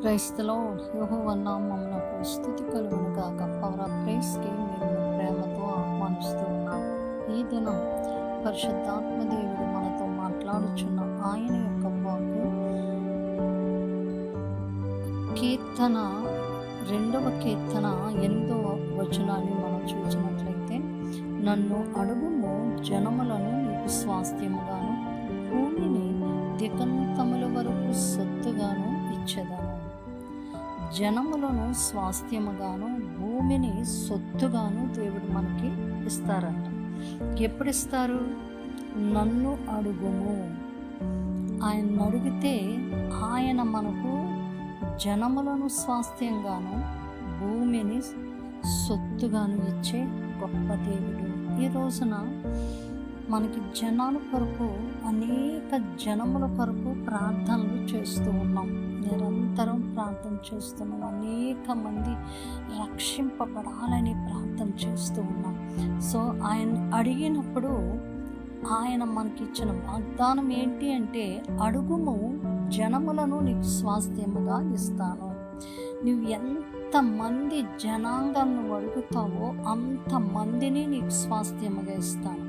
క్రైస్తలో యహోవ నామమునకు స్థుతి కలుగును కాక పవర్ ఆఫ్ మీరు ప్రేమతో ఆహ్వానిస్తూ ఉన్నాం ఈ దినం పరిశుద్ధాత్మ దేవుడు మనతో మాట్లాడుచున్న ఆయన యొక్క వాకు కీర్తన రెండవ కీర్తన ఎనిమిదవ వచనాన్ని మనం చూసినట్లయితే నన్ను అడుగుము జనములను నీకు స్వాస్థ్యముగాను భూమిని దిగంతముల వరకు సొత్తుగాను ఇచ్చేదాను. జనములను స్వాస్థ్యముగాను భూమిని సొత్తుగాను దేవుడు మనకి ఇస్తారంట. ఎప్పుడు ఇస్తారు నన్ను అడుగుము. ఆయన అడిగితే ఆయన మనకు జనములను స్వాస్థ్యంగాను భూమిని సొత్తుగాను ఇచ్చే గొప్ప దేవుడు. ఈ రోజున మనకి జనాల కొరకు అనేక జనముల కొరకు ప్రార్థనలు చేస్తూ ఉన్నాం. నిరంతరం ప్రార్థన చేస్తున్నాం అనేక మంది రక్షింపబడాలని ప్రార్థన చేస్తూ ఉన్నాం. సో ఆయన అడిగినప్పుడు ఆయన మనకి ఇచ్చిన వాగ్దానం ఏంటి అంటే అడుగుము జనములను నీకు స్వాస్థ్యముగా ఇస్తాను. నువ్వు ఎంతమంది జనాంగాన్ని అడుగుతావో అంతమందిని నీకు స్వాస్థ్యముగా ఇస్తాను.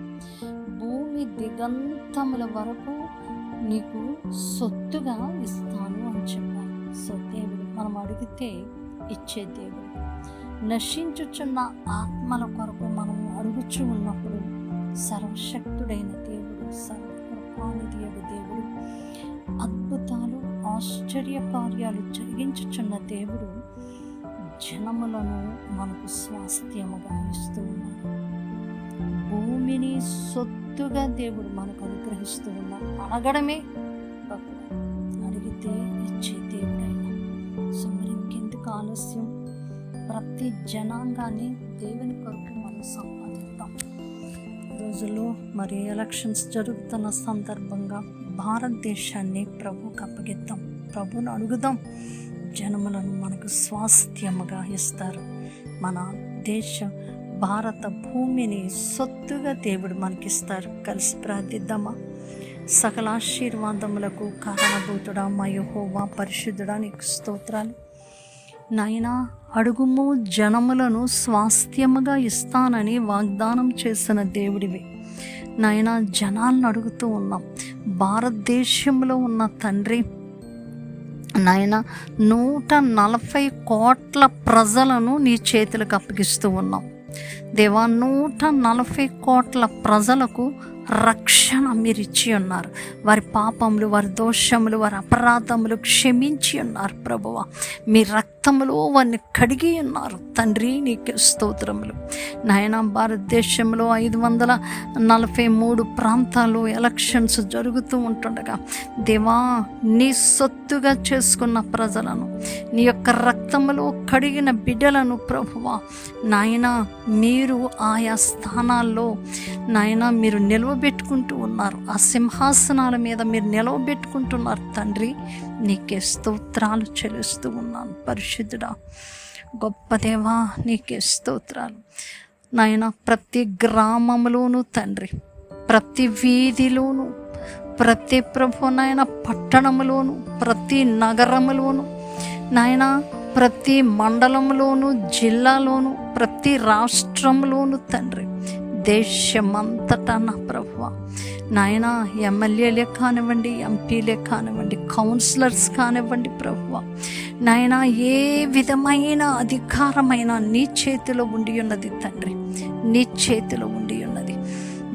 భూమి దిగంతముల వరకు నీకు సొత్తుగా ఇస్తాను అని చెప్పాను. సో దేవుడు మనం అడిగితే ఇచ్చే దేవుడు. నశించుచున్న ఆత్మల కొరకు మనం అడుగుచు ఉన్నప్పుడు సర్వశక్తుడైన దేవుడు సర్వకృపానిధి దేవుడు అద్భుతాలు ఆశ్చర్య కార్యాలు జరిగించుచున్న దేవుడు జనములను మనకు స్వాస్థ్యముగా ఇస్తూ భూమిని సొత్తుగా దేవుడు మనకు అనుగ్రహిస్తూ ఉన్నాడు అడగడమే అడిగితే ఇచ్చే దేవుడైనా సో మరి ఇంకెందుకు ఆలస్యం? ప్రతి జనాంగాన్ని దేవుని కొరకు మనం సంపాదిద్దాం. రోజుల్లో మరి ఎలక్షన్స్ జరుగుతున్న సందర్భంగా భారతదేశాన్ని ప్రభుకి అప్పగిద్దాం. ప్రభుని అడుగుదాం జనములను మనకు స్వాస్థ్యముగా ఇస్తారు. మన దేశ భారత భూమిని సొత్తుగా దేవుడు మనకిస్తారు. కలిసి ప్రార్థిద్దామా? సకల ఆశీర్వాదములకు కారణభూతుడా మయోహోవా పరిశుద్ధుడా నీకు స్తోత్రాలు. నాయనా అడుగుము జనములను స్వాస్థ్యముగా ఇస్తానని వాగ్దానం చేసిన దేవుడివి. నాయన జనాలను అడుగుతూ ఉన్నాం. భారతదేశంలో ఉన్న తండ్రి నాయన నూట నలభై కోట్ల ప్రజలను నీ చేతులకు అప్పగిస్తూ ఉన్నాం. దేవా నూట నలభై కోట్ల ప్రజలకు రక్షణ మీరు ఇచ్చి ఉన్నారు. వారి పాపములు వారి దోషములు వారి అపరాధములు క్షమించి ఉన్నారు ప్రభువ. మీ రక్తములో వారిని కడిగి ఉన్నారు. తండ్రి నీకు స్తోత్రములు. నాయన భారతదేశంలో ఐదు వందల నలభై మూడు ప్రాంతాలు ఎలక్షన్స్ జరుగుతూ ఉంటుండగా దేవా నీ సొత్తుగా చేసుకున్న ప్రజలను నీ యొక్క రక్తములో కడిగిన బిడ్డలను ప్రభువ నాయన మీరు ఆయా స్థానాల్లో నాయన మీరు నిలవబెట్టుకుంటూ ఉన్నారు. ఆ సింహాసనాల మీద మీరు నిలవబెట్టుకుంటున్నారు. తండ్రి నీకే స్తోత్రాలు చెల్లిస్తూ ఉన్నాను. పరిశుద్ధుడా గొప్ప దేవా నీకే స్తోత్రాలు. నాయన ప్రతి గ్రామంలోనూ తండ్రి ప్రతి వీధిలోనూ ప్రతి ప్రభు నాయన పట్టణంలోను ప్రతి నగరములోను నాయన ప్రతి మండలంలోను జిల్లాలోను ప్రతి రాష్ట్రంలోను తండ్రి దేశమంతటా నా ప్రభువ నాయన ఎమ్మెల్యేలే కానివ్వండి ఎంపీలే కానివ్వండి కౌన్సిలర్స్ కానివ్వండి ప్రభువ నాయన ఏ విధమైన అధికారమైన నీ చేతిలో ఉండి ఉన్నది తండ్రి. నీ చేతిలో ఉండి ఉన్నది.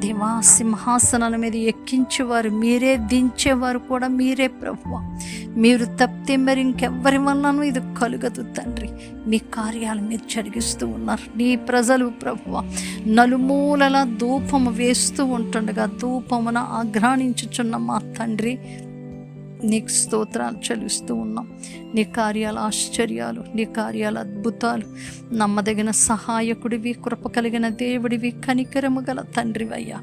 దేవా సింహాసనాల మీద ఎక్కించేవారు మీరే దించేవారు కూడా మీరే ప్రభువ మీరు తప్పితే మరి ఇంకెవ్వరి వలనను ఇది కలుగదు తండ్రి. మీ కార్యాలు మీరు జరిగిస్తూ ఉన్నారు. నీ ప్రజలు ప్రభువ నలుమూలల ధూపము వేస్తూ ఉంటుండగా ధూపమున ఆఘ్రాణించుచున్న మా తండ్రి నీకు స్తోత్రాలు చెల్లిస్తూ ఉన్నాం. నీ కార్యాల ఆశ్చర్యాలు నీ కార్యాల అద్భుతాలు నమ్మదగిన సహాయకుడివి కృప కలిగిన దేవుడివి కనికరము గల తండ్రివయ్యా.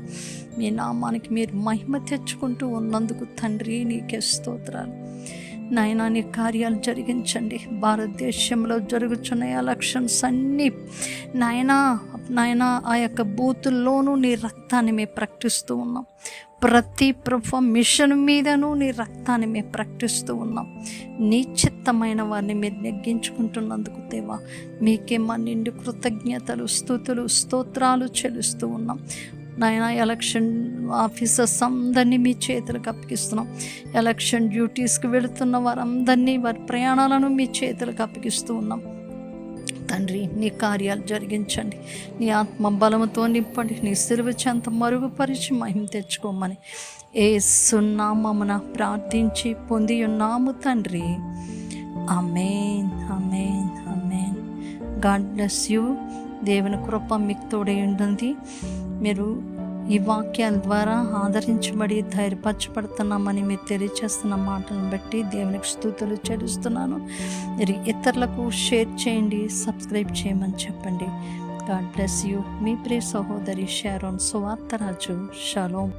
మీ నామానికి మీరు మహిమ తెచ్చుకుంటూ ఉన్నందుకు తండ్రి నీకే స్తోత్రాలు. నాయన నీ కార్యాలు జరిగించండి. భారతదేశంలో జరుగుతున్న ఎలక్షన్స్ అన్నీ నాయన నాయనా ఆ యొక్క బూతుల్లోనూ నీ రక్తాన్ని మేము ప్రకటిస్తూ ఉన్నాం. ప్రతి ప్రభు మిషన్ మీదను నీ రక్తాన్ని మేము ప్రకటిస్తూ ఉన్నాం. నీ చిత్తమైన వారిని మీరు నెగ్గించుకుంటున్నందుకు దేవా మీకే మా నిండు కృతజ్ఞతలు స్థుతులు స్తోత్రాలు చెలుస్తూ ఉన్నాం. నాయన ఎలక్షన్ ఆఫీసర్స్ అందరినీ మీ చేతులకు అప్పగిస్తున్నాం. ఎలక్షన్ డ్యూటీస్కి వెళుతున్న వారందరినీ వారి ప్రయాణాలను మీ చేతులకు అప్పగిస్తూ ఉన్నాం. తండ్రి నీ కార్యాలు జరిగించండి. నీ ఆత్మ బలముతో నింపండి. నీ సిరువు చెంత మరుగుపరిచి మహిమ తెచ్చుకోమని ఏ సున్నామమున ప్రార్థించి పొంది ఉన్నాము తండ్రి. Amen amen amen God bless you. దేవుని కృప మీకు తోడై ఉంటుంది మీరు ఈ వాక్యాల ద్వారా ఆదరించబడి ధైర్యపరచబడుతున్నామని మీరు తెలియచేస్తున్న మాటలను బట్టి దేవునికి స్థుతులు చెల్లిస్తున్నాను. మీరు ఇతరులకు షేర్ చేయండి సబ్స్క్రైబ్ చేయమని చెప్పండి. God bless you. మీ ప్రియ సహోదరి షారోన్ సువార్తరాజు షలోమ్